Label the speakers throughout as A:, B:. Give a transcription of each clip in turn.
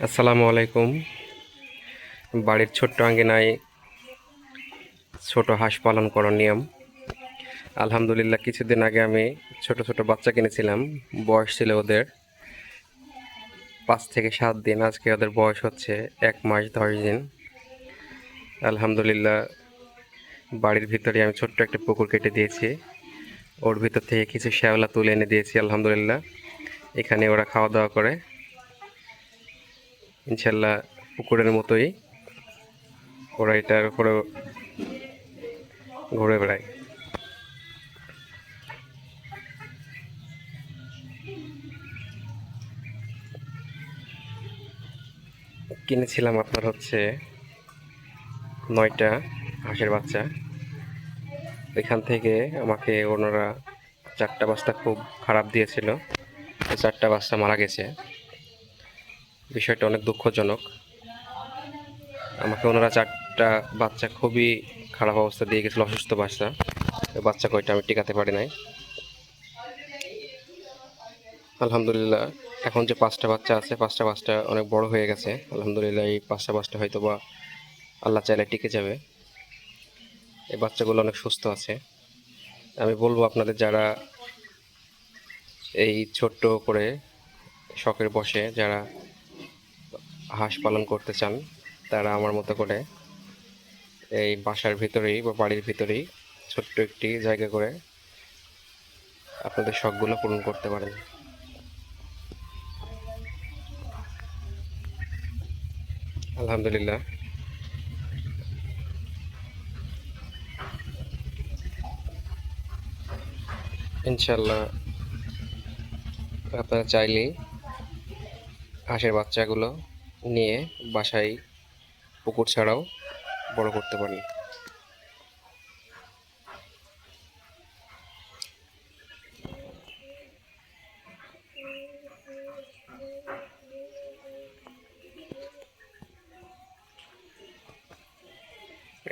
A: আসসালামু আলাইকুম। বাড়ির ছোট্ট আঙ্গিনায় ছোট হাঁস পালন করার নিয়ম। আলহামদুলিল্লাহ, কিছুদিন আগে আমি ছোট ছোট বাচ্চা কিনেছিলাম। বয়স ছিল ওদের পাঁচ থেকে সাত দিন। আজকে ওদের বয়স হচ্ছে এক মাস দশ দিন। আলহামদুলিল্লাহ, বাড়ির ভিতরে আমি ছোট্ট একটা পুকুর কেটে দিয়েছি। ওর ভিতর থেকে কিছু শ্যাওলা তুলে এনে দিয়েছি, আলহামদুলিল্লাহ। এখানে ওরা খাওয়া দাওয়া করে। ইনশাল্লাহ পুকুরের মতোই ওরা এটার উপরে ঘুরে বেড়ায়। কিনেছিলাম আপনার হচ্ছে নয়টা হাঁসের বাচ্চা। এখান থেকে আমাকে ওনারা চারটা বাচ্চা খুব খারাপ দিয়েছিল। চারটা বাচ্চা মারা গেছে। বিষয়টা অনেক দুঃখজনক। আমাকে ওনারা চারটা বাচ্চা খুবই খারাপ অবস্থা দিয়ে গেছিল, অসুস্থ বাচ্চা। বাচ্চা কয়টা আমি টিকাতে পারি নাই। আলহামদুলিল্লাহ, এখন যে পাঁচটা বাচ্চা আছে, পাঁচটা বাচ্চা অনেক বড় হয়ে গেছে। আলহামদুলিল্লাহ এই পাঁচটা বাচ্চা হয়তো বা আল্লাহ চাইলে টিকে যাবে। এই বাচ্চাগুলো অনেক সুস্থ আছে। আমি বলব আপনাদের যারা এই ছোট্ট করে শখের বসে, যারা হাঁস পালন করতে চান, তারা আমার মতো করে এই বাসার ভিতরেই বা বাড়ির ভিতরেই ছোট্ট একটি জায়গা করে আপনাদের শখগুলো পূরণ করতে পারেন। আলহামদুলিল্লাহ। ইনশাল্লাহ আপনারা চাইলেই হাঁসের বাচ্চাগুলো নিয়ে বাসায় পুকুর ছাড়াও বড় করতে পারেন।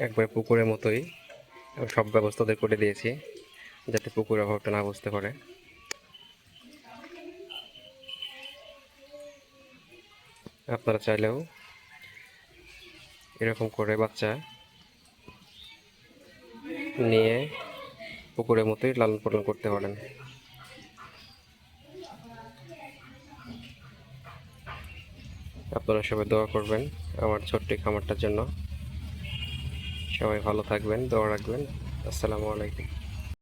A: একবার পুকুরের মতোই সব ব্যবস্থা করে দিয়েছি, যাতে পুকুরের অভাবটা না বুঝতে পারে। আপনারা চাইলেও এরকম করে বাচ্চা নিয়ে পুকুরের মতোই লালন পালন করতে পারেন। আপনারা সবাই দোয়া করবেন আমার ছোট্ট খামারটার জন্য। সবাই ভালো থাকবেন, দোয়া রাখবেন। আসসালামু আলাইকুম।